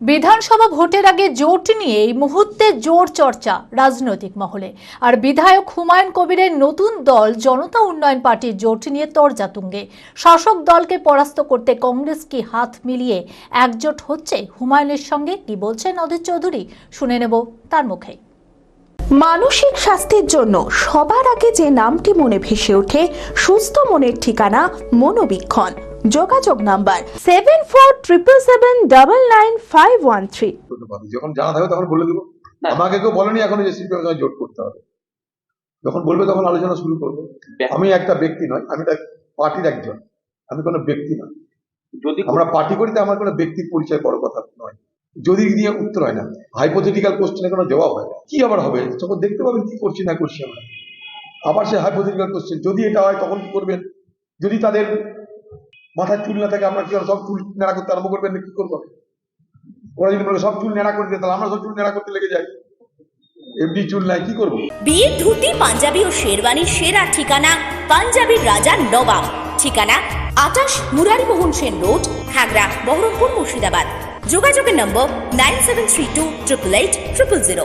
বিধানসভা ভোটের আগে জোট নিয়ে এই মুহূর্তে জোর চর্চা রাজনৈতিক মহলে। আর বিধায়ক হুমায়ুন কবিরের নতুন দল জনতা উন্নয়ন পার্টির জোট নিয়ে তরজা তুঙ্গে শাসক দলকে পরাস্ত করতে কংগ্রেস কি হাত মিলিয়ে একজোট হচ্ছে? হুমায়ুনের সঙ্গে কি বলছেন অধীর চৌধুরী? শুনে নেব তার মুখে। মানসিক স্বাস্থ্যের জন্য সবার আগে যে নামটি মনে ভেসে ওঠে, সুস্থ মনের ঠিকানা মনোবীক্ষণ। যোগাযোগ number seven four triple seven double nine five one three. যখন জানা থাকবে তখন বলে দেবো। আমাকে কেউ বলেনি এখনও যে সিপিএম সঙ্গে জোট করতে হবে। যখন বলবে তখন আলোচনা শুরু করব। আমি একটা ব্যক্তি নয় আমি একটা পার্টির একজন। আমি কোনো ব্যক্তি নয়। যদি আমরা পার্টি করিতে আমার কোনো ব্যক্তির পরিচয় বড় কথা নয়। যদি দিয়ে উত্তর হয় না হাইপোথেটিক্যাল কোশ্চেনে কোনো জবাব হয় না কি আবার হবে? তখন দেখতে পাবেন কি করছি না করছি আমরা। আবার সে হাইপোথেটিক্যাল কোশ্চেন যদি এটা হয় তখন কি করবেন? যদি তাদের মাথায় চুল না থাকে, আমরা কি সব চুল নেড়া করতে আরম্ভ করবেন কি করব? ওরা যদি বলে, সব চুল নেড়া করে দিয়ে তাহলে আমরা সব চুল নেড়া করতে লেগে যাই। এমনি চুল নাই, কি করব? বিয়ের ধুতি, পাঞ্জাবি ও শেরওয়ানির সেরা ঠিকানা পাঞ্জাবির রাজা নবাব। ঠিকানা আটাশ মুরারিমোহন সেন রোড হাগড়া বহরমপুর মুর্শিদাবাদ। যোগাযোগের নম্বর nine seven three two triple eight triple zero.